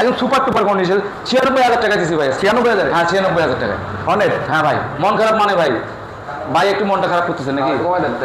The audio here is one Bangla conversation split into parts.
একদম সুপার টুপার কন্ডিশন ছিয়ানব্বই হাজার টাকা দিছি ভাই। ছিয়ানব্বই হাজার? হ্যাঁ ছিয়ানব্বই হাজার টাকা। অনেক? হ্যাঁ ভাই মন খারাপ মানে ভাই ভাই একটু মনটা খারাপ করতেছে নাকি?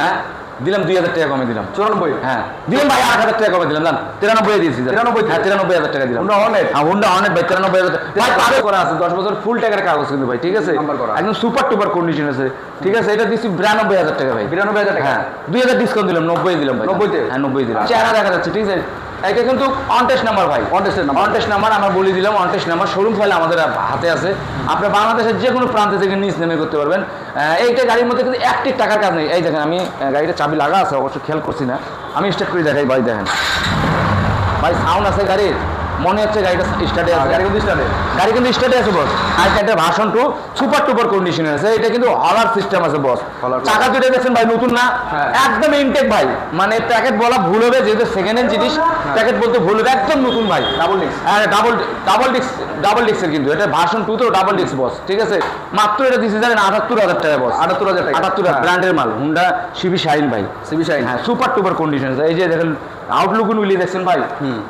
হ্যাঁ, দিলাম দুই হাজার টাকা কমে দিলাম। চুরানব্বই? হ্যাঁ দিলাম ভাই আট হাজার টাকা কমে দিলাম জান তিরানব্বই দিয়েছি। 93 হ্যাঁ তিরানব্বই হাজার টাকা দিলাম। Hornet? হ্যাঁ হুন্ডা অনেক ভাই তিরানব্বই হাজার ভাই কাগজ করা আছে দশ বছর ফুল টাকার কাগজ কিন্তু ভাই ঠিক আছে? একদম সুপার টুপার কন্ডিশন আছে। ঠিক আছে এটা দিচ্ছি বিরানব্বই হাজার টাকা ভাই। বিরানব্বই হাজার টাকা। হ্যাঁ দুই হাজার ডিসকাউন্ট দিলাম নব্বই দিলাম ভাই। 90 তে? হ্যাঁ নব্বই দিলাম। চেহারা দেখা যাচ্ছে ঠিক আছে? এটা কিন্তু অনটেস্ট নাম্বার ভাই অনটেস্টের নাম্বার। অনটেস্ট নাম্বার, আমরা বলে দিলাম, অনটেস্ট নাম্বার। শোরুম ফাইল আমাদের হাতে আছে। আপনি বাংলাদেশের যে কোনো প্রান্ত থেকে নিচ নেমে করতে পারবেন। এইটা গাড়ির মধ্যে কিন্তু একটি টাকার কাজ নেই। এই দেখেন, আমি গাড়িটা চাবি লাগা আছে, অবশ্য খেয়াল করছি না। আমি স্টার্ট করে দেখাই, ভাই, দেখেন। ভাই সাউন্ড আছে গাড়ির? মনে হচ্ছে গাড়িটা স্টার্টে আছে। গাড়ি কিন্তু স্টার্টে গাড়ি কিন্তু স্টার্টে আছে বস আর একটা ভাষণ টু সুপার টুপার কন্ডিশনে আছে। এটা কিন্তু হলার সিস্টেম আছে বস চাকা দুটো দেখছেন ভাই নতুন না? হ্যাঁ। একদম ইনটেক ভাই। মানে প্যাকেট বলা ভুল হবে যেহেতু সেকেন্ড হ্যান্ড জিনিস প্যাকেট বলতে ভুল হবে। একদম নতুন ভাই। ডাবল ডিস্ক হ্যাঁ ডাবল ডাবল ডিস্ক ডাবল ডিস্কের কিন্তু। এটা ভার্সন টু তো ডাবল ডিস্ক বস ঠিক আছে? মাত্র এটা দিচ্ছে জানেন আটাত্তর হাজার টাকা বস আটাত্তর হাজার টাকা। আটাত্তর হ্যাঁ। ব্র্যান্ডের মাল হুন্ডা সিবি শাইন ভাই। সিবি শাইন হ্যাঁ সুপার টুপার কন্ডিশন এই যে দেখেন দেখছেন ভাই।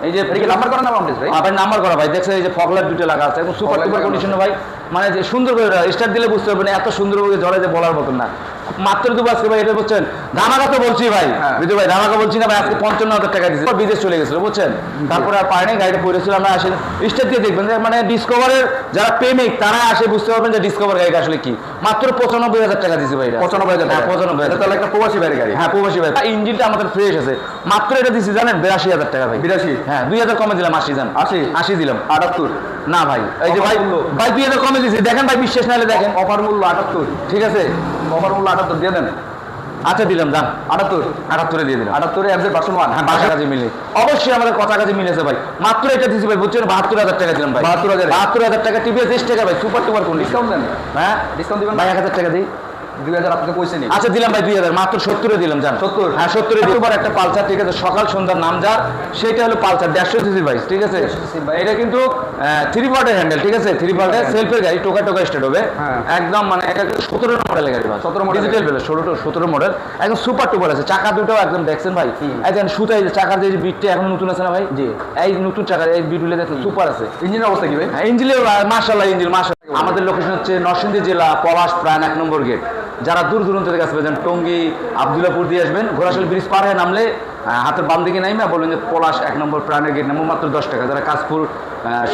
এই যে নাম্বার করা না অনটেস্ট ভাই? আপনার নাম্বার করা ভাই। দেখছেন এই যে ফগলার দুটো লাগা আছে। সুপার টুপার ভাই মানে যে সুন্দর করে স্টার্ট দিলে বুঝতে পারবেন এত সুন্দর করে জলে যে বলার মতন না। মাত্র দুটো আজকে ভাই এটা বলছেন ধামাকা তো বলছি ভাই। হ্যাঁ। বিজু ভাই ধামাকা বলছি না ভাই আজকে পঞ্চান্ন হাজার টাকা দিয়েছে। বিদেশ চলে গেছিল বুঝছেন? তারপরে আর পারেনি গাড়িটা পড়েছিল আমরা আসে স্টার্ট দিয়ে দেখবেন মানে ডিসকভারের যারা প্রেমিক তারা আসে বুঝতে পারবেন যে ডিসকভার গাড়িটা আসলে কি। মাত্র পঁচানব্বই হাজার টাকা দিয়েছে ভাই পঁচানব্বই হাজার হ্যাঁ পঁচানব্বই হাজার তাহলে একটা প্রবাসী বাড়ি গাড়ি। হ্যাঁ প্রবাসী ভাই ইঞ্জিনটা আমাদের ফ্রেশ আছে। মাত্র এটা দিচ্ছি জানেন? বিরাশি হাজার টাকা ভাই। বিরাশি? হ্যাঁ দুই হাজার কমে দিলাম আশি জান আশি? আশি দিলাম। আটাত্তর? না ভাই এই যে ভাই ভাই দুই হাজার কমে দিয়েছি। দেখেন ভাই বিশ্বাস নাহলে দেখেন। অফার মূল্য আটাত্তর? ঠিক আছে? আটাত্তর দিয়ে দেন। আচ্ছা দিলাম দাম আটাত্তর? আটাত্তরে দিয়ে দিলাম। আটাত্তরে পার্সন ওয়ান। হ্যাঁ বাসা কাজে মিলে। অবশ্যই আমাদের কথা কাজে মিলেছে ভাই। মাত্র এটা দিয়েছি ভাই বুঝছেন? বাহাত্তর হাজার টাকা দিলাম ভাই। 72,000 বাহাত্তর হাজার টাকা টিভিএস এস টাকা ভাই সুপার টুপার কোন ডিসকাউন্ট দেন। হ্যাঁ? ডিসকাউন্ট দিবেন ভাই এক হাজার টাকা দিই। দুই হাজার আপনাকে পয়সা নেই আচ্ছা দিলাম ভাই দুই হাজার মাত্র সত্তরে দিলাম জান। 70 হ্যাঁ সত্তরে দুবার একটা পালসার ঠিক আছে সকাল সন্ধ্যার নাম যার সেটা হলো পালসার দেড়শো সিসি ভাই ঠিক আছে? 150 cc bike। এটা কিন্তু থ্রি পার্টের হ্যান্ডেল ঠিক আছে? থ্রি পার্টের সেলফের গাড়ি টোকা টোকা স্টার্ট হবে। হ্যাঁ। একদম মানে এটা সতেরো মডেলের গাড়ি ভাই। 17 model ডিজিটাল বেলে ষোলো সতেরো মডেল একদম সুপার টুপার আছে। চাকা দুটো একদম দেখছেন ভাই? একদম সুতাই চাকার যে বিটটা এখন নতুন আছে না ভাই? জি। এই নতুন চাকার এই বিটগুলো দেখছেন সুপার আছে। ইঞ্জিনের অবস্থা কি ভাই? ইঞ্জিনের মার্শাল্লাহ ইঞ্জিন মার্শাল্লাহ আমাদের লোকেশন হচ্ছে নরসিংদী জেলা পলাশ প্রাণ এক নম্বর গেট যারা দূর দূরান্ত থেকে আসবে, যেন টঙ্গী, আবদুল্লাপুর দিয়ে আসবেন, ঘোড়াশাল ব্রিজ পার হয়ে নামলে হাতের বাম দিকে নামে বলবেন যে পলাশ এক নম্বর প্রাণের গেট নামবো মাত্র দশ টাকা। যারা কাশপুর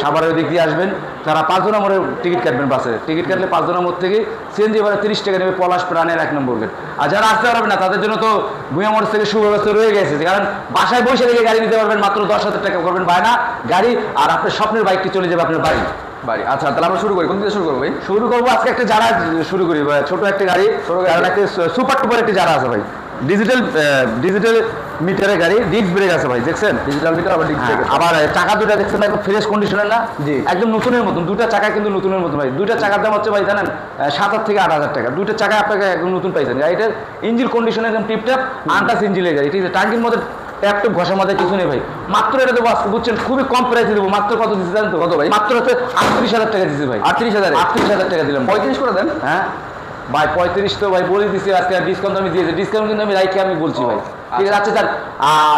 সাভারের দিক দিয়ে আসবেন, তারা পাঁচজন নম্বরে টিকিট কাটবেন বাসে। টিকিট কাটলে পাঁচজন নম্বর থেকে সিএনজি ভাড়া তিরিশ টাকা নেবে, পলাশ প্রাণের এক নম্বর গেট আর যারা আসতে পারবে না, তাদের জন্য তো ভুঁয়া মোটর থেকে সুব্যবস্থা রয়ে গেছে। কারণ বাসায় বসে থেকে গাড়ি নিতে পারবেন, মাত্র দশ হাজার টাকা করবেন বায়না, গাড়ি, আর আপনার স্বপ্নের বাইকটি চলে যাবে আপনার বাড়ি। বাড়ি। আচ্ছা তাহলে আমরা শুরু করি। কোন দিকে শুরু করব ভাই? শুরু করব আজকে একটা যারা শুরু করি ভাই, ছোট একটা গাড়ি ছোট গাড়ি। একটা সুপার টুপার একটা যারা আছে ভাই। ডিজিটাল ডিজিটাল মিটারের গাড়ি ডিস্ক ব্রেক আছে ভাই দেখছেন? ডিজিটাল মিটার আবার ডিজিটাল হ্যাঁ, আবার আহ, চাকা দুটা দেখছেন একদম ফ্রেশ কন্ডিশনের না? জি। একদম নতুনের মতন দুটা চাকা কিন্তু নতুনের মতন ভাই। দুইটা চাকার দাম হচ্ছে ভাই জানেন সাত হাজার থেকে আট হাজার টাকা। দুইটা চাকা আপনাকে একদম নতুন পাইছেন। গাড়িটার ইঞ্জিন কন্ডিশন একদম টিপটাপ আনটাস ইঞ্জিনের গাড়ি ঠিক আছে? টাঙ্কির মধ্যে ট্যাপটপ ঘষা মাথায় কিছু নেই ভাই। মাত্র এটা দেবো আজকে বুঝছেন? খুবই কম প্রাইসে দেবো। মাত্র কত দিচ্ছে জানেন তো? কত ভাই? মাত্র হচ্ছে আটত্রিশ হাজার টাকা দিচ্ছে ভাই। আটত্রিশ হাজার? আটত্রিশ হাজার টাকা দিলাম। পঁয়ত্রিশ করে দেন। হ্যাঁ? ভাই পঁয়ত্রিশ তো ভাই বলে দিচ্ছি আজকে ডিসকাউন্ট আমি দিয়েছি ডিসকাউন্ট কিন্তু আমি রাইকে আমি বলছি ভাই। ঠিক আছে আচ্ছা স্যার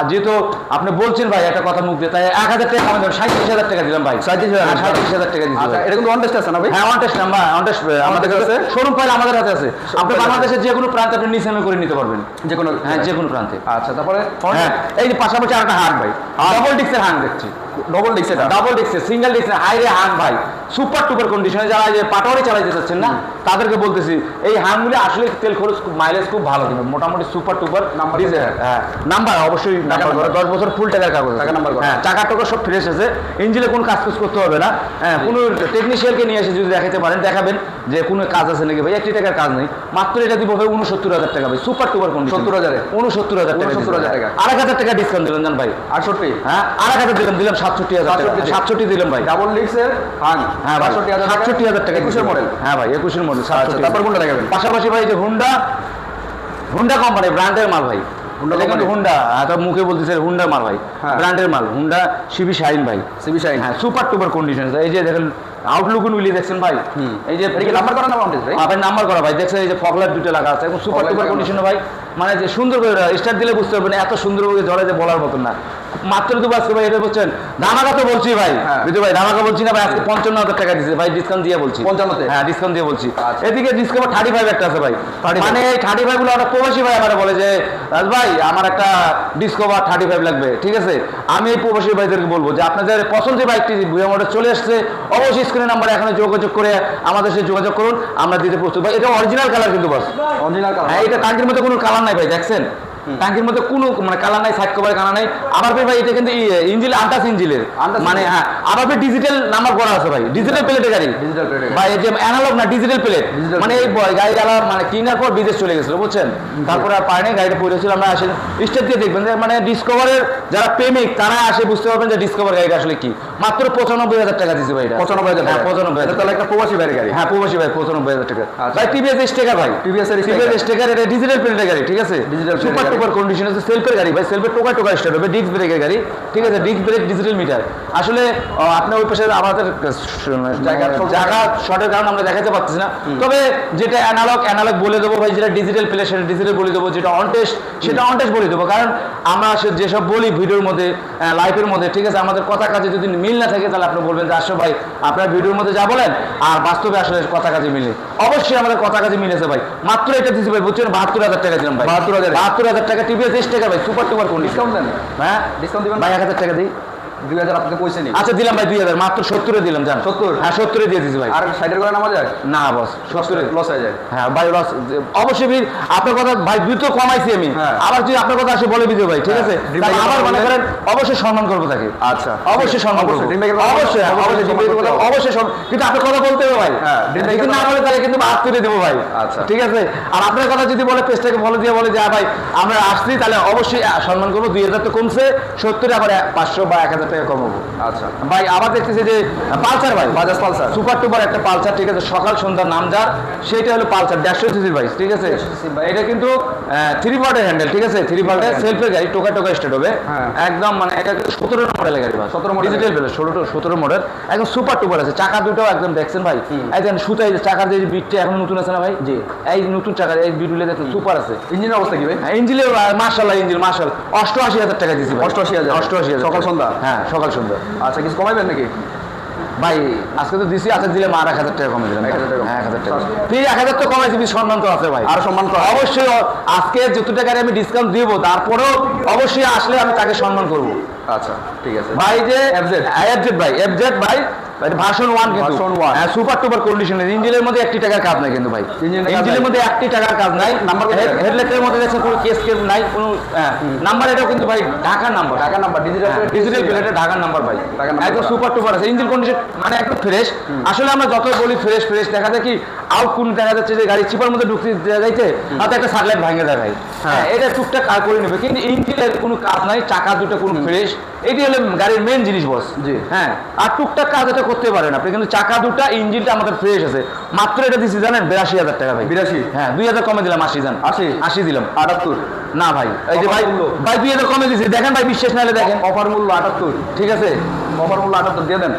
যেহেতু আপনি বলছেন ভাই একটা কথা মুখ দিয়ে তাই এক হাজার টাকা কমে সাঁত্রিশ হাজার টাকা দিলাম ভাই। হাজার? হ্যাঁ, সাঁত্রিশ হাজার টাকা দিচ্ছি আচ্ছা ভাই। এটা কিন্তু অন আছে না ভাই? হ্যাঁ অনটেস্ট নাম্বার অনটেস্ট আমাদের কাছে? শোরুম ফাইল আমাদের হাতে আছে। আপনি বাংলাদেশের যে কোনো প্রান্তে আপনি নিচে করে নিতে পারবেন। যে কোনো হ্যাঁ যে কোনো প্রান্তে। আচ্ছা তারপরে? হ্যাঁ এই যে পাশাপাশি আরেকটা হাট ভাই। ডবল ডিক্সের হাট দেখছি। ডবল ডিস্ক এটা ডাবল ডিক্সে সিঙ্গেল ডিক্সে হাইরে হাং ভাই। সুপার টুপার কন্ডিশনে যারা যে পাটোয়ারি চালাইতে চাচ্ছেন না তাদেরকে বলতেছি এই হাংগুলি আসলে তেল খরচ মাইলেজ খুব ভালো কিন্তু মোটামুটি সুপার টুপার ডিজে হ্যাঁ। নাম্বার অবশ্যই নাম্বার করে দশ বছর ফুল টাকার কাগজ টাকা করা। হ্যাঁ টাকা টাকা সব ফ্রেশ আছে। ইঞ্জিনে কোনো কাজ কাজ করতে হবে না। হ্যাঁ কোনো টেকনিশিয়ানকে নিয়ে এসে যদি দেখাতে পারেন দেখাবেন যে কোনো কাজ আছে নাকি ভাই। একটি টাকার কাজ নেই। মাত্র এটা দিব ভাই উনসত্তর হাজার টাকা ভাই। সুপার টুপার কন্ডিশন 70,000 এ? উনসত্তর হাজার টাকা 69,000 টাকা। আরেক হাজার টাকা ডিসকাউন্ট দিলেন জান ভাই। আটষট্টি? হ্যাঁ আরেক হাজার দিলাম দিলাম সাতষট্টি হাজার টাকা। সাতষট্টি দিলাম ভাই। ডাবল ডিস্কের হাং হ্যাঁ ভাই সাতষট্টি হাজার টাকা একুশের মডেল হ্যাঁ ভাই একুশের মডেল আচ্ছা তারপর কোনটা দেখাবেন। পাশাপাশি ভাই যে হুন্ডা হুন্ডা কোম্পানি ব্র্যান্ডের মাল ভাই। কিন্তু? হুন্ডা তো মুখে বলতেছে হুন্ডার মাল ভাই হ্যাঁ। ব্র্যান্ডের মাল হুন্ডা সিবি শাইন ভাই। সিবি শাইন হ্যাঁ সুপার টুপার কন্ডিশন এই যে দেখেন আউটলুক উইলি দেখছেন ভাই? এই যে নাম্বার করা না অন ভাই? আপনার নাম্বার করা ভাই। দেখছেন এই যে ফগলার দুটো লাগা আছে এবং সুপার টুপার। কন্ডিশনে ভাই। মানে যে সুন্দর করে স্টার্ট দিলে বুঝতে পারবেন এত সুন্দর করে জলে যে বলার মতন না। মাত্র দেবো আজকে ভাই এটা বলছেন ধামাকা তো বলছি ভাই। হ্যাঁ। বিজু ভাই ধামাকা বলছি না ভাই আজকে পঞ্চান্ন হাজার টাকা দিচ্ছে ভাই ডিসকাউন্ট দিয়ে বলছি। 55 তে? হ্যাঁ ডিসকাউন্ট দিয়ে বলছি। আচ্ছা। এদিকে ডিসকাউন্ট থার্টি ফাইভ একটা আছে ভাই। 35 মানে এই থার্টি ফাইভগুলো একটা প্রবাসী ভাই আমার বলে যে রাজ ভাই আমার একটা ডিসকভার থার্টি ফাইভ লাগবে। ঠিক আছে? আমি এই প্রবাসী ভাইদেরকে বলব যে আপনাদের পছন্দের বাইকটি মোটর চলে আসছে অবশ্যই স্ক্রিনের নাম্বারে এখানে যোগাযোগ করে আমাদের সাথে যোগাযোগ করুন। আমরা দিতে প্রস্তুত। ভাই এটা অরিজিনাল কালার কিন্তু বাস অরিজিনাল কালার হ্যাঁ এটা টাঙ্কির মধ্যে কোনো কালার নাই ভাই দেখছেন? টাঙ্কির মধ্যে কোনো মানে কালার নাই সাইড কভার কালার নাই। আবার ভাই এটা কিন্তু ইঞ্জিল আন্টাস ইঞ্জিলের। মানে হ্যাঁ আবার ডিজিটাল নাম্বার করা আছে ভাই। ডিজিটাল প্লেটের গাড়ি। এর গাড়ি। ভাই এই যে অ্যানালগ না ডিজিটাল প্লেট মানে এই গাড়ি গেলা মানে কিনার পর বিদেশ চলে গেছিল বুঝছেন? তারপরে আর পারেনি গাড়িটা পড়েছিল আমরা আসে স্টেট দিয়ে দেখবেন যে মানে ডিসকভারের যারা প্রেমিক তারা আসে বুঝতে পারবেন যে ডিসকভার গাড়িটা আসলে কি। মাত্র পঁচানব্বই হাজার টাকা দিচ্ছে ভাই পঁচানব্বই হাজার হ্যাঁ পঁচানব্বই হাজার তাহলে একটা প্রবাসী বাইরের গাড়ি। হ্যাঁ প্রবাসী ভাই পঁচানব্বই হাজার টাকা। আচ্ছা। ভাই টিভিএস স্টেকার ভাই। TVS এর টিভিএস স্টেকার এটা ডিজিটাল প্রিন্টের গাড়ি ঠিক আছে? এর সুপার টুপার কন্ডিশন আছে সেলফের গাড়ি ভাই সেলফের টোকা টোকা স্টার্ট হবে ডিস্ক ব্রেকের গাড়ি ঠিক আছে? ডিস্ক ব্রেক ডিজিটাল মিটার আসলে আপনার ওই পাশে আমাদের জায়গা শর্টের কারণে আমরা দেখাতে পারতেছি না। তবে যেটা অ্যানালগ অ্যানালগ বলে দেবো ভাই যেটা ডিজিটাল প্লে সেটা ডিজিটাল বলে দেবো যেটা অন টেস্ট সেটা অন টেস্ট বলে দেবো। কারণ আমরা যেসব বলি ভিডিওর মধ্যে লাইফের মধ্যে ঠিক আছে? আমাদের কথা কাজে যদি মিল না থাকে তাহলে আপনি বলবেন যে আসো ভাই আপনার ভিডিওর মধ্যে যা বলেন আর বাস্তবে আসলে কথা কাজে মিলে। অবশ্যই আমাদের কথা কাজে মিলেছে ভাই। মাত্র এটা দিচ্ছি ভাই বুঝছেন? বাহাত্তর হাজার টাকা দিলাম ভাই। 72,000 বাহাত্তর হাজার টাকা টিভিএস টাকা ভাই সুপার টুপার কোন ডিসকাউন্ট দেন। হ্যাঁ? ডিসকাউন্ট দিবেন ভাই এক হাজার টাকা দিই। দুই হাজার আপনাকে পয়সা নেই। আচ্ছা দিলাম ভাই দুই হাজার মাত্র সত্তরে দিলাম জান। 70? হ্যাঁ সত্তরে দিয়ে দিচ্ছি ভাই। আর সাইডের করে নামা যায় না বস সত্তরে। লস হয়ে যায়। হ্যাঁ ভাই লস অবশ্যই ভিড়। আপনার কথা ভাই দুই তো কমাইছি আমি। হ্যাঁ। আবার যদি আপনার কথা আসে বলে ভাই ঠিক আছে? হ্যাঁ, আবার মনে করেন অবশ্যই সম্মান করব তাকে। আচ্ছা। অবশ্যই সম্মান করব। অবশ্যই, অবশ্যই কিন্তু আপনার কথা বলতে হবে ভাই। হ্যাঁ, না বলে তাহলে কিন্তু হাত তুলে দেবো ভাই। আচ্ছা। ঠিক আছে? আর আপনার কথা যদি বলে পেজটাকে বলে দিয়ে বলে যে ভাই আমরা আসছি তাহলে অবশ্যই সম্মান করব। দুই হাজার তো কমছে সত্তরে আবার পাঁচশো বা এক হাজার টাকা কমাবো আচ্ছা। ভাই আবার দেখতেছি যে পালসার ভাই। বাজাজ পালসার। সুপার টুপার একটা পালসার ঠিক আছে? সকাল সন্ধ্যা নাম যার সেটা হলো পালসার। দেড়শো সিসি বাইক ঠিক আছে? 150 cc bike। এটা কিন্তু থ্রি পার্টের হ্যান্ডেল ঠিক আছে? থ্রি পার্টের সেলফের গাড়ি টোকা টোকা স্টার্ট হবে। হ্যাঁ। একদম মানে এটা সতেরো মডেলের গাড়ি ভাই। 17 model ডিজিটাল বেলে ষোলো সতেরো মডেল একদম সুপার টুপার আছে। চাকা দুটো একদম দেখছেন ভাই? একদম সুতাই চাকার যে বিটটা এখন নতুন আছে না ভাই? জি। এই নতুন চাকার এই বিটুলে দেখছেন সুপার আছে। ইঞ্জিনের অবস্থা কি ভাই? ইঞ্জিনে মার্শাল্লাহ ইঞ্জিন মার্শাল অষ্টআশি হাজার টাকা দিয়েছি ভাই। 88,000 অষ্টআশি হাজার। সকাল সন্ধ্যা? হ্যাঁ। সকাল সন্ধ্যা। আচ্ছা কিছু কমাইবেন নাকি? ভাই আজকে তো দিছি আজকে দিলে আর এক হাজার টাকা কমে দিলাম 1000 টাকা। হ্যাঁ এক হাজার টাকা। ঠিক এক হাজার তো কমাইছি সম্মান তো আছে ভাই। আর সম্মান করা। অবশ্যই আজকে যত টাকার আমি ডিসকাউন্ট দিব তারপরেও অবশ্যই আসলে আমি তাকে সম্মান করব। আচ্ছা ঠিক আছে। ভাই যে এফজেড এফজেড ভাই এফজেড ভাই ভার্সন কিন্তু। হ্যাঁ সুপার টুপার কন্ডিশনের ইঞ্জিনের মধ্যে একটি টাকার কাজ নাই কিন্তু ভাই। ইঞ্জিনের। মধ্যে টাকার কাজ নাই। নাম্বার হেডলাইটের মধ্যে দেখছেন কোনো কেস কেস নাই কোনো নাম্বার এটাও কিন্তু ভাই Dhaka number number digital digital প্লেটে ঢাকার নাম্বার ভাই। ঢাকার একদম সুপার টুপার আছে। ইঞ্জিন কন্ডিশন মানে একদম ফ্রেশ আসলে আমরা যত বলি ফ্রেশ ফ্রেশ দেখা যায় কি আউট কোন দেখা যাচ্ছে যে গাড়ি চিপার মধ্যে ঢুকতে দেওয়া যাইতে হয়তো একটা সার্লাইট ভাঙে যায় ভাই। হ্যাঁ। এটা টুকটাক কাজ করে নেবে। কিন্তু ইঞ্জিনের কোনো কাজ নাই চাকা দুটো কোনো ফ্রেশ। এটি হলো গাড়ির মেন জিনিস বস জি। হ্যাঁ আর টুকটাক কাজ এটা করতে পারেন আপনি। কিন্তু চাকা দুটা ইঞ্জিনটা আমাদের ফ্রেশ আছে। মাত্র এটা দিচ্ছি জানেন বিরাশি হাজার টাকা ভাই। 82? হ্যাঁ দুই হাজার কমে দিলাম আশি জান। আশি? আশি দিলাম। আটাত্তর? না ভাই এই যে ভাই? ভাই দুই হাজার কমে দিছি। দেখেন ভাই বিশ্বাস নাহলে দেখেন। অফার মূল্য আটাত্তর? ঠিক আছে? অফার মূল্য আটাত্তর দিয়ে দেন।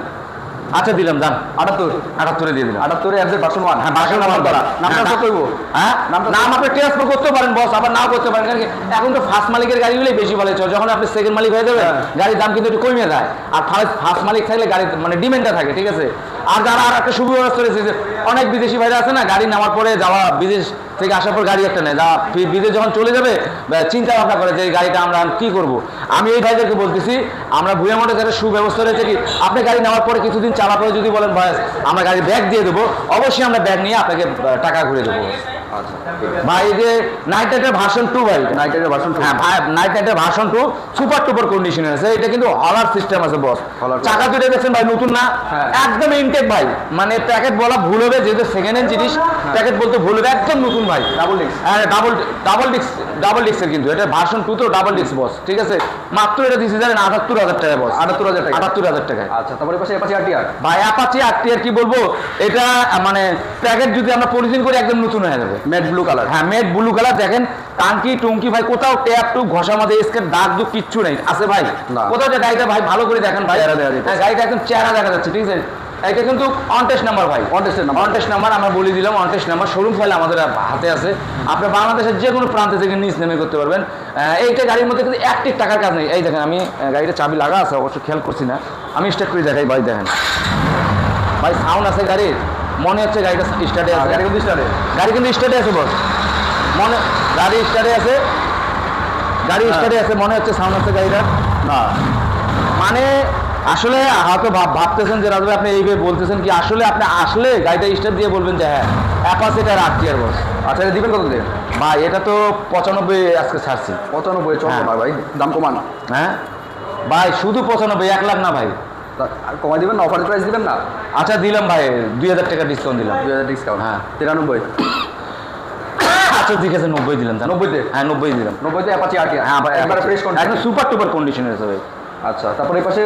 আচ্ছা দিলাম দাম। আটাত্তর। আটাত্তরে দিয়ে দিলাম। আটাত্তরে এফজেড ভার্সন ওয়ান। হ্যাঁ বাসন নাম্বার করা। নামটা তো কইব হ্যাঁ নাম আপনি ট্রান্সফার করতে পারেন বস আবার নাও করতে পারেন। কারণ এখন তো ফার্স্ট মালিকের গাড়িগুলোই বেশি ভালো চলে। যখন আপনি সেকেন্ড মালিক হয়ে যাবেন হ্যাঁ। গাড়ির দাম কিন্তু একটু কমিয়ে যায় আর ফার্স্ট ফার্স্ট মালিক থাকলে গাড়ির মানে ডিমেন্ডটা থাকে ঠিক আছে? আর যারা আর একটা সুব্যবস্থা রয়েছে যে অনেক বিদেশি ভাইরা আছে না গাড়ি নামার পরে যাওয়া বিদেশ থেকে আসার পর গাড়ি একটা নেয়। যা বিদে যখন চলে যাবে চিন্তা ভাবনা করে যে এই গাড়িটা আমরা কি করব। আমি এই ভাইদেরকে বলতেছি, আমরা ভুয়া মোটে যারা সুব্যবস্থা রয়েছে কি, আপনি গাড়ি নেওয়ার পরে কিছুদিন চালা পরে যদি বলেন ভাই আমরা গাড়ি ব্যাগ দিয়ে দেবো। অবশ্যই আমরা ব্যাগ নিয়ে আপনাকে টাকা ঘুরে দেবো। ভাই এই যে নাইট ভার্সন টু ভাই নাইটের ভার্সন হ্যাঁ ভাই নাইট ভার্সন টু সুপার টুপার কন্ডিশনে আছে। এটা কিন্তু হলার সিস্টেম আছে বস Holler চাকা দুটো দেখছেন ভাই নতুন না? হ্যাঁ। একদম ইনটেক ভাই। মানে প্যাকেট বলা ভুল হবে যেহেতু সেকেন্ড হ্যান্ড জিনিস প্যাকেট বলতে ভুল হবে একদম নতুন ভাই। ডাবল ডিস্ক হ্যাঁ ডাবল ডাবল ডিস্ক ডাবল ডিস্কের কিন্তু। এটা ভার্সন টু তো ডাবল ডিস্ক বস ঠিক আছে? মাত্র এটা দিচ্ছে জানেন আটাত্তর হাজার টাকা বস আটাত্তর হাজার টাকা আটাত্তর হাজার টাকায়। আচ্ছা তারপরে পাশে ভাই অ্যাপাচি আর কি বলব? এটা মানে প্যাকেট যদি আমরা পলিথিন করি একদম নতুন হয়ে যাবে। Matte blue colour. হ্যাঁ মেট ব্লু কালার দেখেন টাঙ্কি টুঙ্কি ভাই কোথাও ট্যাপ টু ঘষা মাঝে স্কেট দাগ দুগ কিচ্ছু নেই। আছে ভাই? কোথাও যে গাড়িটা ভাই ভালো করে দেখেন ভাই। হ্যাঁ গাড়িটা একদম চেহারা দেখা যাচ্ছে ঠিক আছে? এটা কিন্তু অনটেস্ট নাম্বার ভাই। অনটেস্টের নাম্বার। অনটেস্ট নাম্বার আমরা বলে দিলাম অনটেস্ট নাম্বার। শোরুম ফাইল আমাদের হাতে আছে। আপনি বাংলাদেশের যে কোনো প্রান্তে থেকে নিজ নেমে করতে পারবেন। এইটা গাড়ির মধ্যে কিন্তু একটি টাকার কাজ নেই। এই দেখেন আমি গাড়িটা চাবি লাগা আছে অবশ্য খেয়াল করছি না। আমি স্টার্ট করে দেখাই ভাই দেখেন। ভাই সাউন্ড আছে গাড়ির? মনে হচ্ছে গাড়িটা স্টার্টে আছে। গাড়ি কিন্তু স্টার্টে। গাড়ি কিন্তু স্টার্টে আছে বস। মনে গাড়ি স্টার্টে আছে। গাড়ি স্টার্টে আছে মনে হচ্ছে সাউন্ড আছে গাড়িটা। না। মানে আসলে হয়তো ভাব ভাবতেছেন যে রাজু ভাই আপনি এইভাবে বলতেছেন কি আসলে আপনি আসলে গাড়িটা স্টার্ট দিয়ে বলবেন যে হ্যাঁ অ্যাপাসিটার আট টিয়ার বস আচ্ছা এটা দিবেন কত দিয়ে ভাই এটা তো পঁচানব্বই আজকে ছাড়ছি। পঁচানব্বই হ্যাঁ। না ভাই দাম কমান। হ্যাঁ? ভাই শুধু পঁচানব্বই এক লাখ না ভাই। কমাই দিবেন না? অফার প্রাইস দিবেন না? আচ্ছা দিলাম ভাই। দুই হাজার টাকা ডিসকাউন্ট দিলাম। দুই হাজার ডিসকাউন্ট হ্যাঁ। তিরানব্বই। আচ্ছা ঠিক আছে নব্বই দিলাম। নব্বইতে? হ্যাঁ নব্বই দিলাম। নব্বইতে অ্যাপাচি আর হ্যাঁ ভাই একবারে ফ্রেশ একদম সুপার টুপার কন্ডিশন আছে ভাই আচ্ছা তারপরে এই পাশে?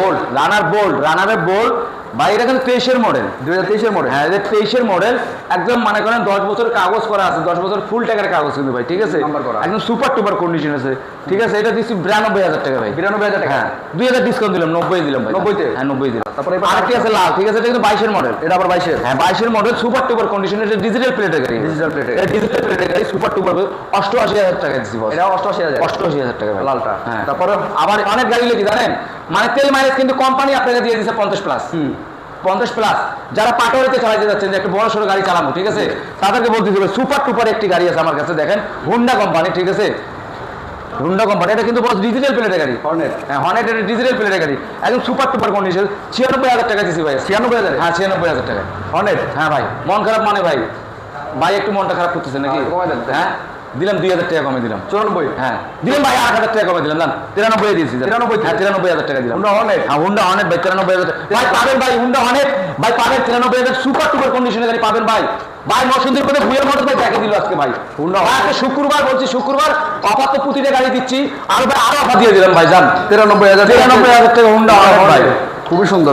বোল্ট রানার বোল্ট রানারের বোল্ট ভাই এটা কিন্তু তেইশের মডেল দুই হাজার তেইশের মডেল হ্যাঁ এটা তেইশের মডেল একদম মনে করেন দশ বছর কাগজ করা আছে দশ বছর ফুল টাকার কাগজ কিন্তু ভাই ঠিক আছে। একদম সুপার টুপার কন্ডিশন আছে ঠিক আছে? এটা দিচ্ছি বিরানব্বই হাজার টাকা ভাই। বিরানব্বই হাজার টাকা? হ্যাঁ দুই হাজার ডিসকাউন্ট দিলাম নব্বই দিলাম ভাই। 90 হ্যাঁ নব্বই দিলাম। তারপরে আরেকটি আছে লাল? ঠিক আছে এটা কিন্তু বাইশের মডেল এটা আবার বাইশের? হ্যাঁ বাইশের মডেল সুপার টুপার কন্ডিশন এটা ডিজিটাল প্লেটের গাড়ি। Digital plate ডিজিটাল প্লেটের গাড়ি সুপার টুপার অষ্টআশি হাজার টাকা দিচ্ছি এটা অষ্টআশি হাজার। অষ্টআশি হাজার টাকা লালটা। হ্যাঁ। তারপরে আবার অনেক গাড়ি লেগে জানেন? মানে তেল মাইলেজ কিন্তু কোম্পানি আপনাকে দিয়ে দিচ্ছে পঞ্চাশ প্লাস পঞ্চাশ প্লাস যারা পাটোয়ারিতে চালাতে যাচ্ছেন যে একটা বড় সড়ো গাড়ি চালাবো ঠিক আছে? তাদেরকে বলতে হবে সুপার টুপার একটি গাড়ি আছে আমার কাছে দেখেন। হুন্ডা কোম্পানি ঠিক আছে? হুন্ডা কোম্পানি এটা কিন্তু বড় ডিজিটাল প্লেটের গাড়ি। হর্নেট হ্যাঁ হর্নেট এটা ডিজিটাল প্লেটের গাড়ি। একদম সুপার টুপার কন্ডিশন ছিয়ানব্বই হাজার টাকা দিচ্ছি ভাই। ছিয়ানব্বই হাজার? হ্যাঁ ছিয়ানব্বই হাজার টাকা হর্নেট হ্যাঁ ভাই। মন খারাপ মানে ভাই ভাই একটু মনটা খারাপ করতেছে নাকি? হ্যাঁ? দিলাম দুই হাজার টাকা কমে দিলাম। চুরানব্বই? হ্যাঁ। দিলাম ভাই আট হাজার টাকা কমে দিলাম জান। তিরানব্বই দিয়েছি। 93 হ্যাঁ তিরানব্বই হাজার টাকা দিলাম। হুন্ডা হর্নেট হ্যাঁ হুন্ডা অনেক ভাই তিরানব্বই হাজার ভাই পাবেন ভাই হুন্ডা অনেক। ভাই পাবেন তিরানব্বই হাজার সুপার টুপার কন্ডিশনের গাড়ি পাবেন ভাই। ভাই নরসিংদীর মধ্যে ভুয়ের মধ্যে ভাই দেখে দিল আজকে ভাই। হুন্ডা আজকে শুক্রবার বলছি শুক্রবার অফার তো প্রতিটা গাড়ি দিচ্ছি। আর ভাই আরও অফার দিয়ে দিলাম ভাই জান। তিরানব্বই হাজার তিরানব্বই হাজার টাকা হুন্ডা অনেক ভাই। খুবই সুন্দর